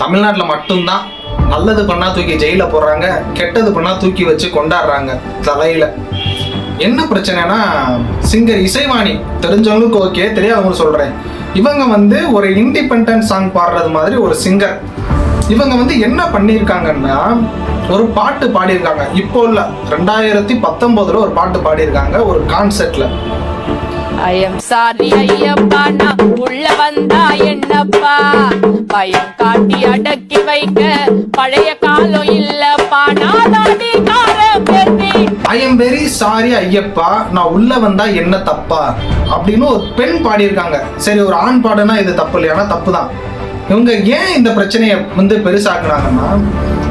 தமிழ்நாட்டில் மட்டும்தான் நல்லது பண்ணா தூக்கி ஜெயில போடுறாங்க கெட்டது பண்ணா தூக்கி வச்சு கொண்டாடுறாங்க தலையில. என்ன பிரச்சனைனா சிங்கர் இசைவாணி தெரிஞ்சவங்களுக்கு ஓகே தெரியாதவங்களுக்கு சொல்றேன். இவங்க வந்து ஒரு இண்டிபெண்டன்ட் சாங் பாடுறது மாதிரி ஒரு சிங்கர் இவங்க வந்து என்ன பண்ணியிருக்காங்கன்னா ஒரு பாட்டு பாடியிருக்காங்க. இப்போ இல்லை ரெண்டாயிரத்தி பத்தொன்பதுல ஒரு பாட்டு பாடியிருக்காங்க ஒரு கான்செர்ட்ல ஐயம் சாரி ஐயப்பா நான் உள்ள வந்தா என்னப்பா? பயம் காட்டி அடக்கி வைக்க பழைய காலம் இல்லப்பா. நாதாடி கார I am very sorry Ayyappa நான் உள்ள வந்தா என்ன தப்பா? அப்படின்னு ஒரு பெண் பாடியிருக்காங்க. சரி ஒரு ஆண் பாடுனா இது தப்பு இல்லையானா தப்பு தான். இவங்க ஏன் இந்த பிரச்சனையை வந்து பெருசாக்குனாங்கன்னா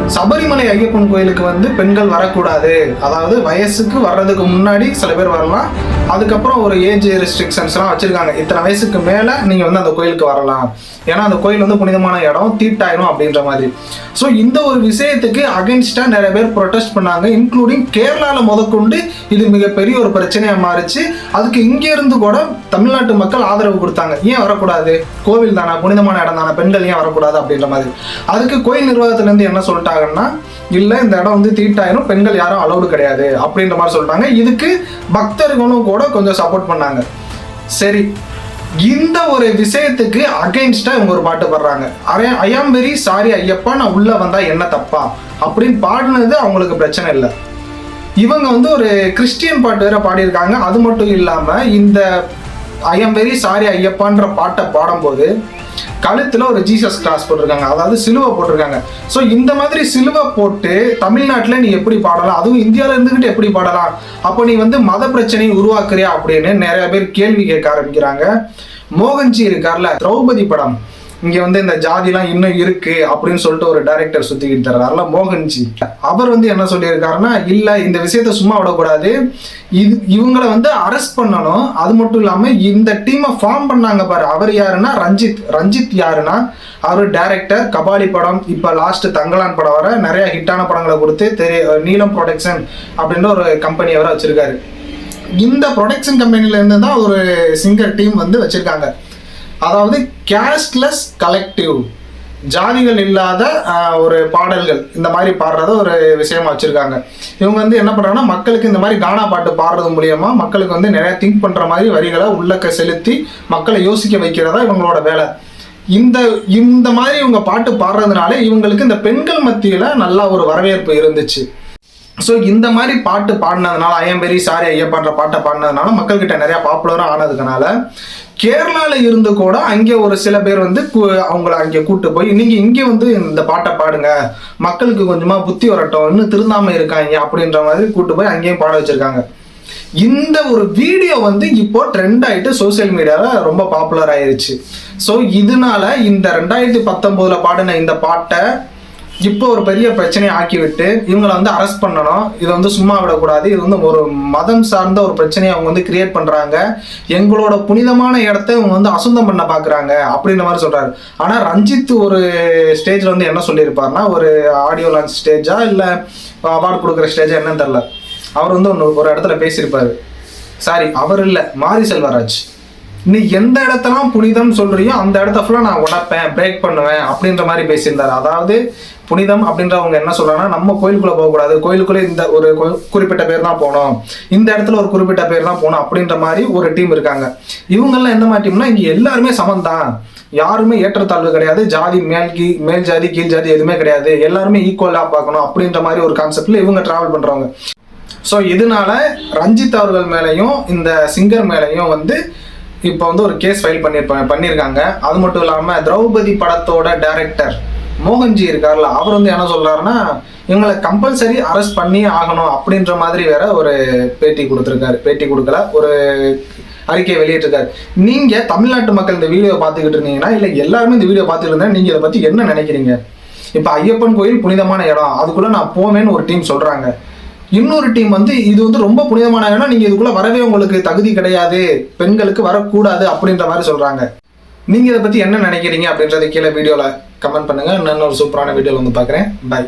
சபரிமலை ஐயப்பன் கோயிலுக்கு வந்து பெண்கள் வரக்கூடாது. அதாவது வயசுக்கு வர்றதுக்கு முன்னாடி சில பேர் வரலாம் அதுக்கப்புறம் ஒரு ஏஜ் ரெஸ்ட்ரிக்ஷன்ஸ்லாம் வச்சுருக்காங்க. இத்தனை வயசுக்கு மேலே நீங்கள் வந்து அந்த கோயிலுக்கு வரலாம். ஏன்னா அந்த கோயில் வந்து புனிதமான இடம் தீட்டாயிரும் அப்படின்ற மாதிரி. ஸோ இந்த ஒரு விஷயத்துக்கு அகென்ஸ்டாக நிறைய பேர் ப்ரொட்டஸ்ட் பண்ணாங்க. இன்க்ளூடிங் கேரளாவில் முதற்கொண்டு இது மிகப்பெரிய ஒரு பிரச்சனையாக மாறிச்சு. அதுக்கு இங்கேருந்து கூட தமிழ்நாட்டு மக்கள் ஆதரவு கொடுத்தாங்க. ஏன் வரக்கூடாது? கோவில் தானே? புனிதமான இடம் தானே? பெண்கள் ஏன் வரக்கூடாது? அப்படின்ற மாதிரி. அதுக்கு கோயில் நிர்வாகத்துலேருந்து என்ன சொல்லிட்டாங்கன்னா இல்லை இந்த இடம் வந்து தீட்டாயிரும் பெண்கள் யாரும் அலௌடு கிடையாது. அப்படின்ற மாதிரி சொல்லிட்டாங்க. இதுக்கு பக்தர்களும் கூட கூட கொஞ்சம் சப்போர்ட் பண்ணாங்க. சரி இந்த ஒரு விஷயத்துக்கு அகைன்ஸ்டா இவங்க ஒரு பாட்டு பாடுறாங்க. ஐ ஆம் வெரி சாரி ஐயப்பா நான் உள்ளே வந்தால் என்ன தப்பா? அப்படின்னு பாடினது அவங்களுக்கு பிரச்சனை இல்லை. இவங்க வந்து ஒரு கிறிஸ்டியன் பாட்டு வேற பாடியிருக்காங்க. அது மட்டும் இல்லாமல் இந்த ஐ எம் வெரி சாரி ஐயப்பான்ற பாட்டை பாடும்போது கழுத்துல ஒரு ஜீசஸ் கிராஸ் போட்டிருக்காங்க. அதாவது சிலுவை போட்டிருக்காங்க. ஸோ இந்த மாதிரி சிலுவை போட்டு தமிழ்நாட்டில் நீ எப்படி பாடலாம்? அதுவும் இந்தியாவில் இருந்துகிட்டு எப்படி பாடலாம்? அப்போ நீ வந்து மத பிரச்சனையை உருவாக்குறியா அப்படின்னு நிறைய பேர் கேள்வி கேட்க ஆரம்பிக்கிறாங்க. மோகன்ஜி இருக்கார்ல திரௌபதி படம். இங்க வந்து இந்த ஜாதிலாம் இன்னும் இருக்கு அப்படின்னு சொல்லிட்டு ஒரு டைரக்டர் சுத்திக்கிட்டு தர்றாருல மோகன்ஜி. அவர் வந்து என்ன சொல்லியிருக்காருன்னா இல்ல இந்த விஷயத்த சும்மா விடக்கூடாது. இது இவங்களை வந்து அரெஸ்ட் பண்ணணும். அது மட்டும் இல்லாம இந்த டீமை ஃபார்ம் பண்ணாங்க பாரு. அவர் யாருன்னா ரஞ்சித். ரஞ்சித் யாருன்னா அவர் டைரக்டர் கபாலி படம். இப்போ லாஸ்ட் தங்கலான் படம் வர நிறைய ஹிட்டான படங்களை கொடுத்து தெரிய நீலம் ப்ரொடக்ஷன் அப்படின்ற ஒரு கம்பெனி அவரை வச்சிருக்காரு. இந்த ப்ரொடக்ஷன் கம்பெனில இருந்து தான் ஒரு சிங்கர் டீம் வந்து வச்சிருக்காங்க. அதாவது கேஸ்ட்லெஸ் கலெக்டிவ். ஜாதிகள் இல்லாத ஒரு பாடல்கள். இந்த மாதிரி பாடுறத ஒரு விஷயமா வச்சிருக்காங்க. இவங்க வந்து என்ன பண்ணுறாங்கன்னா மக்களுக்கு இந்த மாதிரி கானா பாட்டு பாடுறது மூலியமா மக்களுக்கு வந்து நிறைய திங்க் பண்ணுற மாதிரி வரிகளை உள்ளக்க செலுத்தி மக்களை யோசிக்க வைக்கிறதா இவங்களோட வேலை. இந்த இந்த மாதிரி இவங்க பாட்டு பாடுறதுனால இவங்களுக்கு இந்த பெண்கள் மத்தியில் நல்லா ஒரு வரவேற்பு இருந்துச்சு. ஸோ இந்த மாதிரி பாட்டு பாடினதுனால ஐஎம் வெரி சாரி ஐயப்பான்ற பாட்டை பாடினதுனால மக்கள்கிட்ட நிறையா பாப்புலராக ஆனதுனால கேரளாவில் இருந்து கூட அங்கே ஒரு சில பேர் வந்து அவங்கள அங்கே கூட்டு போய் நீங்கள் இங்கே வந்து இந்த பாட்டை பாடுங்க. மக்களுக்கு கொஞ்சமாக புத்தி வரட்டும். இன்னும் இருக்காங்க. அப்படின்ற மாதிரி கூட்டு போய் அங்கேயும் பாட வச்சுருக்காங்க. இந்த ஒரு வீடியோ வந்து இப்போ ட்ரெண்ட் ஆயிட்டு சோஷியல் மீடியாவில் ரொம்ப பாப்புலர் ஆயிருச்சு. ஸோ இதனால இந்த ரெண்டாயிரத்தி பத்தொம்போதில் பாடின இந்த பாட்டை இப்போ ஒரு பெரிய பிரச்சனையை ஆக்கிவிட்டு இவங்களை வந்து அரெஸ்ட் பண்ணணும். இதை வந்து சும்மா விடக்கூடாது. இது வந்து ஒரு மதம் சார்ந்த ஒரு பிரச்சனையை அவங்க வந்து கிரியேட் பண்ணுறாங்க எங்களோட புனிதமான இடத்த இவங்க வந்து அசுந்தம் பண்ண பார்க்குறாங்க அப்படின்ற மாதிரி சொல்கிறாரு ஆனால் ரஞ்சித் ஒரு ஸ்டேஜில் வந்து என்ன சொல்லியிருப்பாருன்னா ஒரு ஆடியோ லான்ச் ஸ்டேஜா இல்லை அவார்டு கொடுக்குற ஸ்டேஜா என்னன்னு தெரில அவர் வந்து ஒன்று ஒரு இடத்துல பேசியிருப்பார். சாரி அவர் இல்லை மாரி செல்வராஜ். நீ எந்த இடத்தெல்லாம் புனிதம் சொல்றியோ அந்த இடத்த ஃபுல்லாக நான் உடைப்பேன் பிரேக் பண்ணுவேன் அப்படின்ற மாதிரி பேசியிருந்தார். அதாவது புனிதம் அப்படின்றவங்க என்ன சொல்றாங்கன்னா நம்ம கோயிலுக்குள்ள போகக்கூடாது. கோயிலுக்குள்ளே இந்த ஒரு குறிப்பிட்ட பேர் தான் போகணும். இந்த இடத்துல ஒரு குறிப்பிட்ட பேர் தான் போகணும் அப்படின்ற மாதிரி ஒரு டீம் இருக்காங்க. இவங்கெல்லாம் எந்த மாதிரி டீம்னா இங்கே எல்லாருமே சமந்தான் யாருமே ஏற்றத்தாழ்வு கிடையாது. ஜாதி மேல் கீ மேல் ஜாதி கீழ் ஜாதி எதுவுமே கிடையாது. எல்லாருமே ஈக்குவலாக பார்க்கணும் அப்படின்ற மாதிரி ஒரு கான்செப்ட்ல இவங்க டிராவல் பண்றவங்க. ஸோ இதனால ரஞ்சித் அவர்கள் மேலேயும் இந்த சிங்கர் மேலேயும் வந்து இப்போ வந்து ஒரு கேஸ் ஃபைல் பண்ணியிருப்பாங்க பண்ணியிருக்காங்க அது மட்டும் இல்லாமல் திரௌபதி படத்தோட டைரக்டர் மோகன்ஜி இருக்கார்ல அவர் வந்து என்ன சொல்கிறாருன்னா இவங்களை கம்பல்சரி அரெஸ்ட் பண்ணி ஆகணும் அப்படின்ற மாதிரி வேற ஒரு பேட்டி கொடுத்துருக்காரு. பேட்டி கொடுக்கல ஒரு அறிக்கையை வெளியிட்டிருக்காரு. நீங்க தமிழ்நாட்டு மக்கள் இந்த வீடியோ பார்த்துக்கிட்டு இருந்தீங்கன்னா இல்லை எல்லாருமே இந்த வீடியோ பார்த்துட்டு இருந்தா நீங்க இதை பத்தி என்ன நினைக்கிறீங்க? இப்போ ஐயப்பன் கோயில் புனிதமான இடம். அதுக்குள்ள நான் போவேன்னு ஒரு டீம் சொல்றாங்க. இன்னொரு டீம் வந்து இது வந்து ரொம்ப புனிதமான இடம் நீங்கள் இதுக்குள்ள வரவே உங்களுக்கு தகுதி கிடையாது. பெண்களுக்கு வரக்கூடாது அப்படின்ற மாதிரி சொல்றாங்க. நீங்க இதை பத்தி என்ன நினைக்கிறீங்க அப்படின்றத கீழே வீடியோல கமெண்ட் பண்ணுங்க. நான் ஒரு சூப்பரான வீடியோவில் வந்து பார்க்குறேன். பை